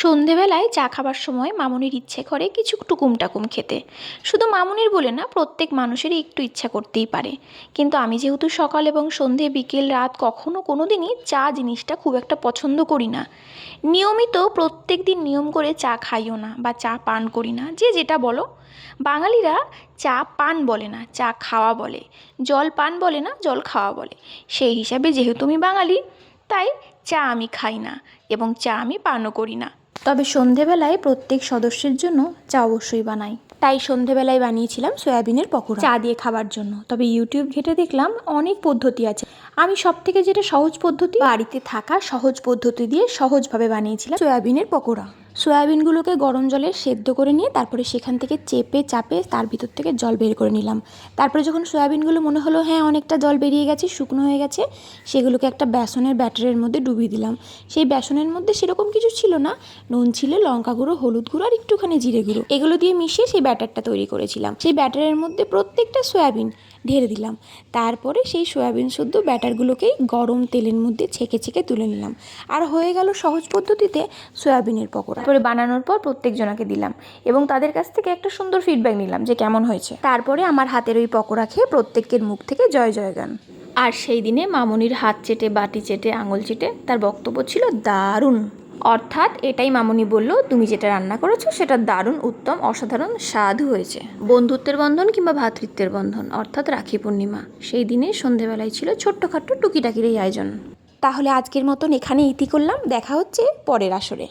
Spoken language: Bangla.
সন্ধেবেলায় চা খাবার সময় মামুনির ইচ্ছে করে কিছু টুকুম টাকুম খেতে। শুধু মামুনির বলে না, প্রত্যেক মানুষেরই একটু ইচ্ছা করতেই পারে। কিন্তু আমি যেহেতু সকাল এবং সন্ধে, বিকেল, রাত কখনো কোনো দিনই চা জিনিসটা খুব একটা পছন্দ করি না। নিয়মিত প্রত্যেক দিন নিয়ম করে চা খাইও না বা চা পান করি না, যে যেটা বলো। বাঙালিরা চা পান বলে না, চা খাওয়া বলে। জল পান বলে না, জল খাওয়া বলে। সেই হিসাবে যেহেতু আমি বাঙালি, তাই চা আমি খাই না এবং চা আমি পানও করি না। তবে সন্ধেবেলায় প্রত্যেক সদস্যের জন্য চা অবশ্যই বানাই। তাই সন্ধেবেলায় বানিয়েছিলাম সয়াবিনের পকোড়া। চা দিয়ে খাবার জন্য। তবে ইউটিউব ঘেটে দেখলাম অনেক পদ্ধতি আছে। আমি সব থেকে যেটা সহজ পদ্ধতি? বাড়িতে থাকা সহজ পদ্ধতি দিয়ে সহজভাবে বানিয়েছিলাম সয়াবিনের পকোড়া। সয়াবিনগুলোকে গরম জলে সেদ্ধ করে নিয়ে তারপরে সেখান থেকে চেপে চাপে তার ভিতর থেকে জল বের করে নিলাম। তারপরে যখন সয়াবিনগুলো মনে হলো হ্যাঁ অনেকটা জল বেরিয়ে গেছে, শুকনো হয়ে গেছে, সেগুলোকে একটা বেসনের ব্যাটারের মধ্যে ডুবিয়ে দিলাম। সেই বেসনের মধ্যে সেরকম কিছু ছিল না। নুন, ছিল, লঙ্কা গুঁড়ো, হলুদ গুঁড়ো আর একটুখানি জিরে গুঁড়ো। এগুলো দিয়ে মিশিয়ে সেই ব্যাটারটা তৈরি করেছিলাম। সেই ব্যাটারের মধ্যে প্রত্যেকটা সয়াবিন ঢেলে দিলাম। তারপরে সেই সয়াবিন শুদ্ধ ব্যাটারগুলোকেই গরম তেলের মধ্যে ছেঁকে ছেঁকে তুলে নিলাম। আর হয়ে গেল সহজ পদ্ধতিতে সয়াবিনের পকোড়া। তারপরে বানানোর পর প্রত্যেকজনাকে দিলাম এবং তাদের কাছ থেকে একটা সুন্দর ফিডব্যাক নিলাম যে কেমন হয়েছে। তারপরে আমার হাতের ওই পকোড়া খেয়ে প্রত্যেকের মুখ থেকে জয় জয় গান। আর সেই দিনে মামনির হাত চেটে বাটি চেটে আঙুল চেটে তার বক্তব্য ছিল দারুণ। অর্থাৎ এটাই মামনি বলল তুমি যেটা রান্না করেছ সেটা দারুণ উত্তম অসাধারণ স্বাদ হয়েছে। বন্ধুত্বের বন্ধন কিংবা ভাতৃত্বের বন্ধন অর্থাৎ রাখি পূর্ণিমা সেই দিনে সন্ধেবেলায় ছিল ছোট্টখাট্ট টুকিটাকির এই আয়োজন। তাহলে আজকের মতন এখানে ইতি করলাম দেখা হচ্ছে পরের আসরে।